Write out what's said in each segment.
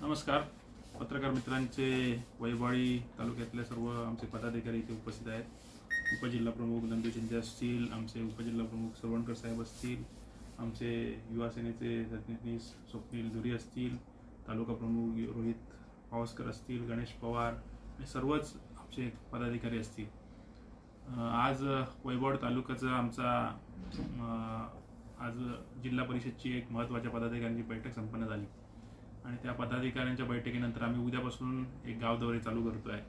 नमस्कार. पत्रकार मित्रांचे वैवाळी तालुक्यातले सर्व आमचे पदाधिकारी इथे उपस्थित आहेत. उपजिल्हा प्रमुख नंदू शिंदे असतील आमचे उपजिल्हा प्रमुख सरवणकर साहेब असतील आमचे युवा सेनेचे सरचिटणीस स्वप्नील धुरी असतील तालुका प्रमुख रोहित पावसकर असतील गणेश पवार हे सर्वच आमचे पदाधिकारी असतील. आज वैभवड तालुक्याचा आमचा आज जिल्हा परिषदची एक महत्त्वाच्या पदाधिकाऱ्यांची बैठक संपन्न झाली. आणि त्या पदाधिकाऱ्यांच्या बैठकीनंतर आम्ही उद्यापासून एक गाव दौरे चालू करतो आहे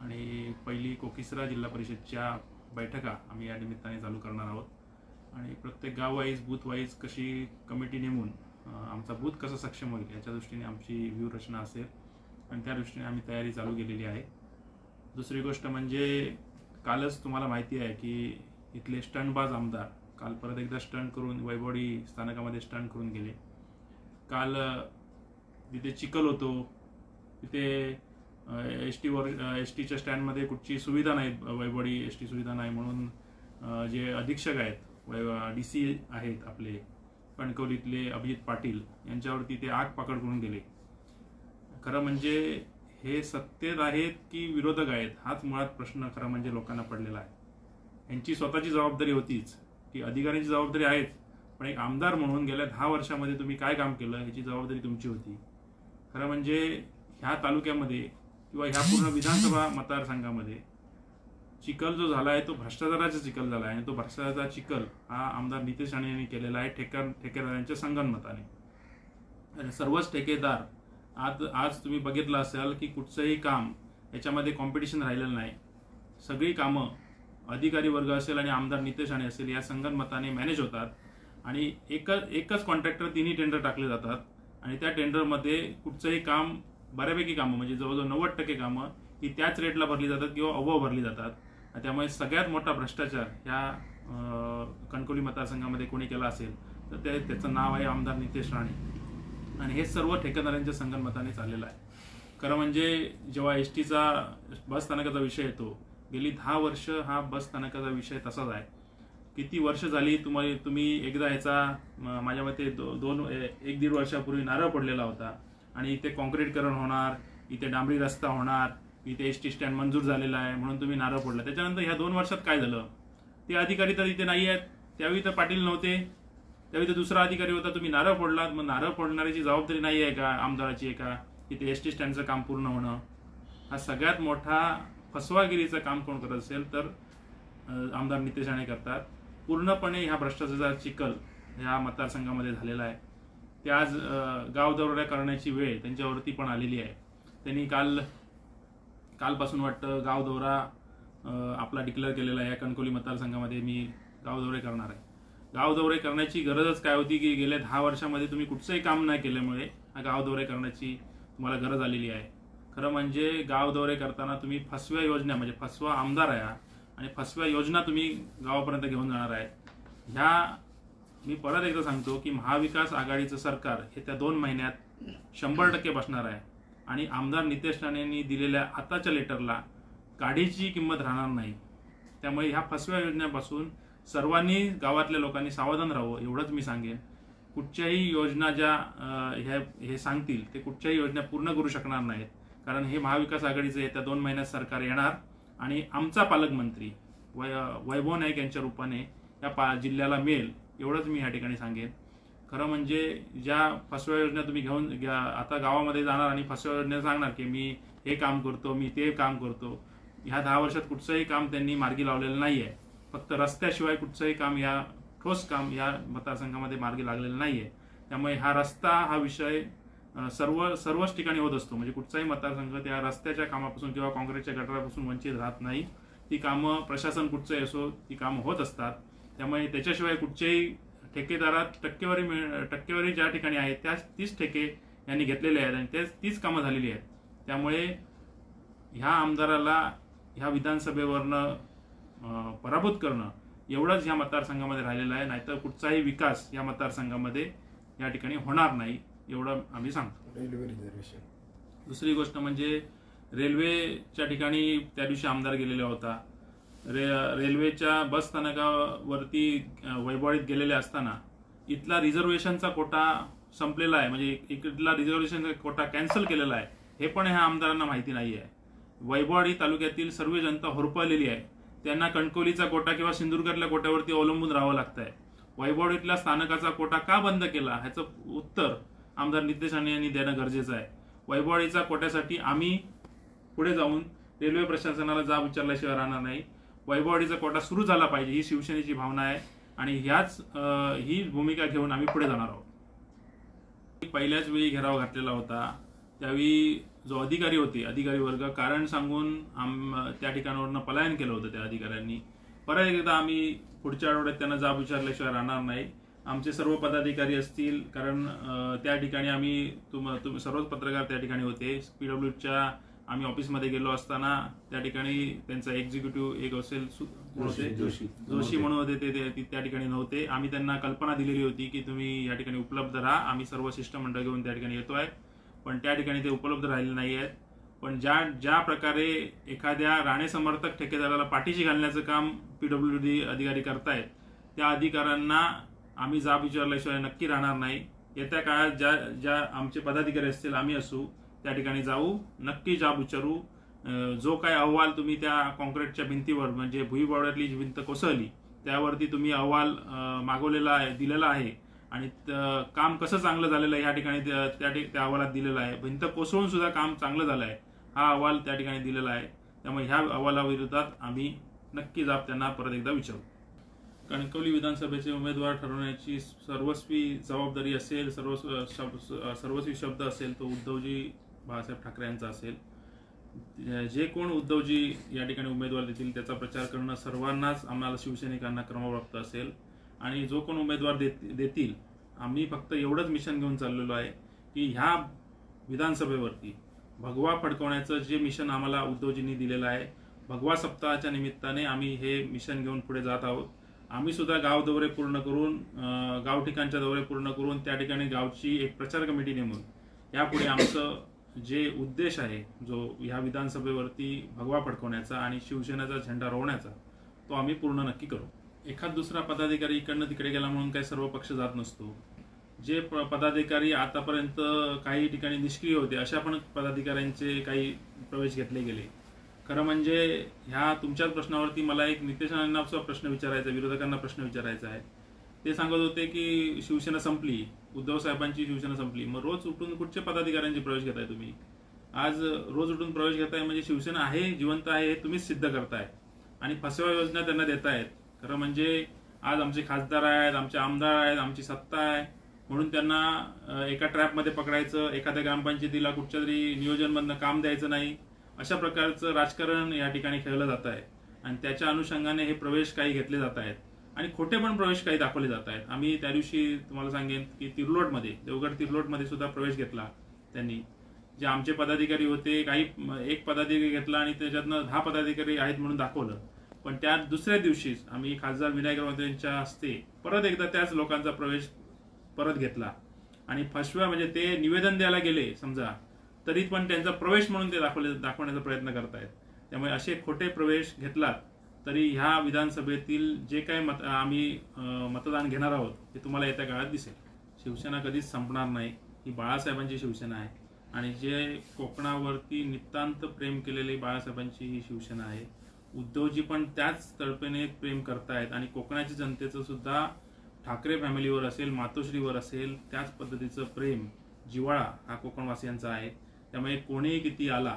आणि पहिली कोकिसरा जिल्हा परिषदच्या बैठका आम्ही या निमित्ताने चालू करणार आहोत. आणि प्रत्येक गाव वाईज बूथ वाईज कशी कमिटी नेमून आमचा बूथ कसा सक्षम होईल याच्या दृष्टीने आमची व्यूहरचना असेल. आणि त्या दृष्टीने आम्ही तयारी चालू केलेली आहे. दुसरी गोष्ट म्हणजे कालच तुम्हाला माहिती आहे की इथले स्टंटबाज आमदार काल परत एकदा स्टंट करून वैभवडी स्थानकामध्ये स्टंट करून गेले. काल तिथे चिखल होतो. तिथे एस टीवर एस टीच्या स्टँडमध्ये कुठची सुविधा नाही वैभवडी एस टी सुविधा नाही म्हणून जे अधीक्षक आहेत वै डी सी आहेत आपले कणकवलीतले अभिजित पाटील यांच्यावरती ते आग पकड करून गेले. खरं म्हणजे हे सत्तेत आहेत की विरोधक आहेत हाच मुळात प्रश्न खरा म्हणजे लोकांना पडलेला आहे. यांची स्वतःची जबाबदारी होतीच की अधिकाऱ्यांची जबाबदारी आहेच पण एक आमदार म्हणून गेल्या दहा वर्षामध्ये तुम्ही काय काम केलं ह्याची जबाबदारी तुमची होती. खरं म्हणजे ह्या तालुक्यामध्ये किंवा ह्या पूर्ण विधानसभा मतदारसंघामध्ये चिखल जो झाला आहे तो भ्रष्टाचाराचा चिखल झाला आहे आणि तो भ्रष्टाचाराचा चिखल हा आमदार नितेश राणे यांनी केलेला आहे ठेकर ठेकेदारांच्या संगनमताने. आणि सर्वच ठेकेदार आज आज तुम्ही बघितलं असाल की कुठचंही काम याच्यामध्ये कॉम्पिटिशन राहिलेलं नाही. सगळी कामं अधिकारी वर्ग असेल आणि आमदार नितेश राणे असेल या संगनमताने मॅनेज होतात आणि एकच एकच कॉन्ट्रॅक्टर तिन्ही टेंडर टाकले जातात. आणि त्या टेंडरमध्ये कुठचंही काम बऱ्यापैकी कामं म्हणजे जवळजवळ नव्वद टक्के कामं ही त्याच रेटला भरली जातात किंवा अव्वा भरली जातात. आणि त्यामुळे सगळ्यात मोठा भ्रष्टाचार ह्या कणकवली मतदारसंघामध्ये कोणी केला असेल तर ते त्याचं नाव आहे आमदार नितेश राणे. आणि हे सर्व ठेकेदारांच्या संगनमताने चाललेलं आहे. खरं म्हणजे जेव्हा एस टीचा बस स्थानकाचा विषय येतो गेली दहा वर्ष हा बस स्थानकाचा विषय तसाच आहे. किती वर्ष झाली तुम्हाला तुम्ही एकदा ह्याचा माझ्या मते दो, दोन एक दीड वर्षापूर्वी नारळ पडलेला होता. आणि इथे कॉन्क्रीटकरण होणार इथे डांबरी रस्ता होणार इथे एस टी स्टँड मंजूर झालेला आहे म्हणून तुम्ही नारळ पडला त्याच्यानंतर ह्या दोन वर्षात काय झालं? ते अधिकारी तर इथे नाही आहेत. त्यावेळी तर पाटील नव्हते. त्यावेळी तर दुसरा अधिकारी होता तुम्ही नारळ फोडलात मग नारळ फोडणाऱ्याची जबाबदारी नाही आहे का? आमदाराची आहे का? इथे एस टी स्टँडचं काम पूर्ण होणं. हा सगळ्यात मोठा फसवागिरीचं काम कोण करत असेल तर आमदार नितेश राणे करतात. पूर्णपणे ह्या भ्रष्टाचाराचा चिखल ह्या मतदारसंघामध्ये झालेला आहे. ते आज गाव दरोड्या करण्याची वेळ त्यांच्यावरती पण आलेली आहे. त्यांनी काल कालपासून वाटतं गाव दौरा आपला डिक्लेअर केलेला आहे. या कणकोली मतदारसंघामध्ये मी गाव दौरे करणार आहे. गाव दौरे करण्याची गरजच काय होती की गेल्या दहा वर्षामध्ये तुम्ही कुठचंही काम नाही केल्यामुळे हा गाव दौरे करण्याची तुम्हाला गरज आलेली आहे. खरं म्हणजे गाव दौरे करताना तुम्ही फसव्या योजना म्हणजे फसवा आमदार आहे हा आणि फसव्या योजना तुम्ही गावापर्यंत घेऊन जाणार आहे. ह्या मी परत एकदा सांगतो की महाविकास आघाडीचं सरकार हे त्या दोन महिन्यात शंभर टक्के बसणार आहे. आणि आमदार नितेश राणेंनी दिलेल्या आताच्या लेटरला काढीची किंमत राहणार नाही. त्यामुळे ह्या फसव्या योजनेपासून सर्वांनी गावातल्या लोकांनी सावधान राहावं एवढंच मी सांगेन. कुठच्याही योजना ज्या ह्या हे सांगतील ते कुठच्याही योजना पूर्ण करू शकणार नाहीत. कारण हे महाविकास आघाडीचं येत्या दोन महिन्यात सरकार येणार. आणि आमचा पालकमंत्री वय वैभव नाईक यांच्या रूपाने या पा जिल्ह्याला मिळेल एवढंच मी या ठिकाणी सांगेन. खरं म्हणजे ज्या फसव्या योजना तुम्ही घेऊन घ्या आता गावामध्ये जाणार आणि फसव्या योजना सांगणार की मी हे काम करतो मी ते काम करतो ह्या दहा वर्षात कुठचंही काम त्यांनी मार्गी लावलेलं नाही आहे फक्त रस्त्याशिवाय कुठचंही काम या ठोस काम या मतदारसंघामध्ये मार्गी लागलेलं नाही आहे त्यामुळे हा रस्ता हा विषय सर्व सर्वच ठिकाणी होत असतो. म्हणजे कुठचाही मतदारसंघ त्या रस्त्याच्या कामापासून किंवा काँग्रेसच्या गटारापासून वंचित राहत नाही. ती कामं प्रशासन कुठचंही असो ती कामं होत असतात. त्यामुळे त्याच्याशिवाय कुठच्याही ठेकेदारात टक्केवारी मिळ टक्केवारी ज्या ठिकाणी आहे त्याच तीच ठेके यांनी घेतलेले आहेत आणि तेच तीच कामं झालेली आहेत. त्यामुळे ह्या आमदाराला ह्या विधानसभेवरनं पराभूत करणं एवढंच ह्या मतदारसंघामध्ये राहिलेलं आहे. नाहीतर कुठचाही विकास या मतदारसंघामध्ये या ठिकाणी होणार नाही. एवढं आम्ही सांगतो. रेल्वे रिझर्वेशन दुसरी गोष्ट म्हणजे रेल्वेच्या ठिकाणी त्या दिवशी आमदार गेलेला होता. रे रेल्वेच्या बस स्थानकावरती वैभवळीत गेलेले असताना इथला रिझर्वेशनचा कोटा संपलेला आहे. म्हणजे इकडला रिझर्वेशन कोटा कॅन्सल केलेला आहे. हे पण ह्या आमदारांना माहिती नाही आहे. वैभववाडी तालुक्यातील सर्व जनता होरपळलेली आहे. त्यांना कणकवलीचा कोटा किंवा सिंधुदुर्गातल्या कोट्यावरती अवलंबून राहावं लागतं आहे वैभववाडीतल्या स्थानकाचा कोटा का बंद केला? ह्याचं उत्तर आमदार नितेश राणे यांनी देणं गरजेचं आहे. वैभववाडीचा कोट्यासाठी आम्ही पुढे जाऊन रेल्वे प्रशासनाला जाब विचारल्याशिवाय राहणार नाही. वैभववाडीचा कोटा सुरू झाला पाहिजे ही शिवसेनेची भावना आहे आणि ह्याच ही भूमिका घेऊन आम्ही पुढे जाणार आहोत. पहिल्याच वेळी घेराव घातलेला होता. त्यावेळी जो अधिकारी होते अधिकारी वर्ग कारण सांगून आम त्या ठिकाणावरनं पलायन केलं होतं त्या अधिकाऱ्यांनी. परत एकदा आम्ही पुढच्या आठवड्यात त्यांना जाब विचारल्याशिवाय राहणार नाही. आमचे सर्व पदाधिकारी असतील कारण त्या ठिकाणी आम्ही तुम तुम सर्वच पत्रकार त्या ठिकाणी होते. पीडब्ल्यूच्या आम्ही ऑफिसमध्ये गेलो असताना त्या ठिकाणी त्यांचा एक्झिक्युटिव्ह एक असेल? जोशी जोशी. म्हणून होते ते- त्या ठिकाणी नव्हते. आम्ही त्यांना कल्पना दिलेली होती की तुम्ही या ठिकाणी उपलब्ध राहा. आम्ही सर्व शिष्टमंडळ घेऊन त्या ठिकाणी येतोय पण त्या ठिकाणी ते उपलब्ध राहिले नाही आहेत. पण ज्या ज्या प्रकारे एखाद्या राणे समर्थक ठेकेदाराला पाठीशी घालण्याचं काम पीडब्ल्यू डी अधिकारी करतायत त्या अधिकाऱ्यांना आम्ही जाब विचारल्याशिवाय नक्की राहणार नाही. येत्या काळात ज्या ज्या आमचे पदाधिकारी असतील आम्ही असू. त्या ठिकाणी जाऊ. नक्की जाब विचारू. जो काय अहवाल तुम्ही त्या कॉन्क्रीटच्या भिंतीवर म्हणजे भुईबावड्यातली जी भिंत कोसळली त्यावरती तुम्ही अहवाल मागवलेला आहे दिलेला आहे. आणि त- काम कसं चांगलं झालेलं आहे ह्या ठिकाणी त्या त्या त्या अहवालात दिलेलं आहे. भिंत कोसळून सुद्धा काम चांगलं झालं आहे. हा अहवाल त्या ठिकाणी दिलेला आहे. त्यामुळे ह्या अहवालाविरोधात आम्ही नक्की जाब त्यांना परत एकदा विचारू. कणकवली विधानसभेचे उमेदवार ठरवण्याची सर्वस्वी जबाबदारी असेल सर्व शब- सर्वस्वी शब्द असेल तो उद्धवजी बाळासाहेब ठाकरे यांचा असेल. जे कोण उद्धवजी या ठिकाणी उमेदवार देतील त्याचा प्रचार करणं सर्वांनाच आम्हाला शिवसैनिकांना क्रमप्राप्त असेल. आणि जो कोण उमेदवार देत- देतील आम्ही फक्त एवढंच मिशन घेऊन चाललेलो आहे की ह्या विधानसभेवरती भगवा फडकवण्याचं जे मिशन आम्हाला उद्धवजींनी दिलेलं आहे भगवा सप्ताहाच्या निमित्ताने आम्ही हे मिशन घेऊन पुढे जात आहोत. आम्ही सुद्धा गाव दौरे पूर्ण करून गाव ठिकाणच्या दौरे पूर्ण करून त्या ठिकाणी गावची एक प्रचार कमिटी नेमून यापुढे आमचं जे उद्देश आहे जो ह्या विधानसभेवरती भगवा फडकवण्याचा आणि शिवसेनेचा झेंडा रोवण्याचा तो आम्ही पूर्ण नक्की करू. एखाद दुसरा पदाधिकारी इकडनं तिकडे गेला म्हणून काही सर्व पक्ष जात नसतो. जे प- पदाधिकारी आतापर्यंत काही ठिकाणी निष्क्रिय होते अशा पण पदाधिकाऱ्यांचे काही प्रवेश घेतले गेले. खरं म्हणजे ह्या तुमच्याच प्रश्नावरती मला एक नितेश राणेंना प्रश्न विचारायचा विरोधकांना प्रश्न विचारायचा आहे. ते सांगत होते की शिवसेना संपली उद्धव साहेबांची शिवसेना संपली. मग रोज उठून कुठच्या पदाधिकाऱ्यांचे प्रवेश घेताय तुम्ही? आज रोज उठून प्रवेश घेताय म्हणजे शिवसेना आहे जिवंत आहे हे तुम्हीच सिद्ध करताय. आणि फसव्या योजना त्यांना देतायत. खरं म्हणजे आज आमचे खासदार आहेत आमचे आमदार आहेत आमची सत्ता आहे. म्हणून त्यांना एका ट्रॅपमध्ये पकडायचं एखाद्या ग्रामपंचायतीला कुठच्या तरी नियोजनमधनं काम द्यायचं नाही. अशा प्रकारचं राजकारण या ठिकाणी खेळलं जात आहे. आणि त्याच्या अनुषंगाने हे प्रवेश काही घेतले जात आहेत. आणि खोटे पण प्रवेश काही दाखवले जात आहेत. आम्ही त्या दिवशी तुम्हाला सांगेन की तिर्लोटमध्ये देवगड तिर्लोटमध्ये सुद्धा प्रवेश घेतला त्यांनी. जे आमचे पदाधिकारी होते काही एक पदाधिकारी घेतला आणि त्याच्यातनं दहा पदाधिकारी आहेत म्हणून दाखवलं. पण त्या दुसऱ्या दिवशीच आम्ही खासदार विनायक राऊत यांच्या हस्ते परत एकदा त्याच लोकांचा प्रवेश परत घेतला. आणि फसव्या म्हणजे ते निवेदन द्यायला गेले समजा. तरी पण त्यांचा प्रवेश म्हणून ते दाखवले दाखवण्याचा प्रयत्न करतायत. त्यामुळे असे खोटे प्रवेश घेतलात तरी ह्या विधानसभेतील जे काही मत आम्ही मतदान घेणार आहोत ते तुम्हाला येत्या काळात दिसेल. शिवसेना कधीच संपणार नाही. ही बाळासाहेबांची शिवसेना आहे. आणि जे कोकणावरती नितांत प्रेम केलेली बाळासाहेबांची ही शिवसेना आहे. उद्धवजी पण त्याच तळपेने प्रेम करतायत. आणि कोकणाच्या जनतेचं सुद्धा ठाकरे फॅमिलीवर असेल मातोश्रीवर असेल त्याच पद्धतीचं प्रेम जिव्हाळा हा कोकणवासियांचा आहे. त्यामुळे कोणीही किती आला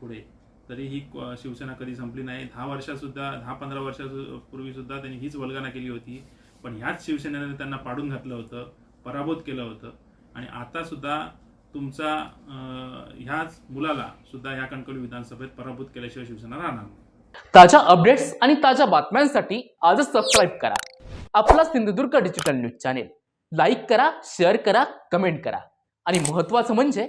पुढे तरी ही शिवसेना कधी संपली नाही. दहा वर्षात सुद्धा दहा पंधरा वर्षापूर्वी सुद्धा त्यांनी हीच वल्गना केली होती. पण ह्याच शिवसेनेने त्यांना पाडून घातलं होतं पराभूत केलं होतं. आणि आता सुद्धा तुमचा ह्याच मुलाला सुद्धा ह्या कणकवली विधानसभेत पराभूत केल्याशिवाय शिवसेना राहणार नाही. ताज्या अपडेट्स आणि ताज्या बातम्यांसाठी आजच सबस्क्राईब करा. आपला Sindhudurg digital news channel. Like करा शेअर करा कमेंट करा. आणि महत्वाचं म्हणजे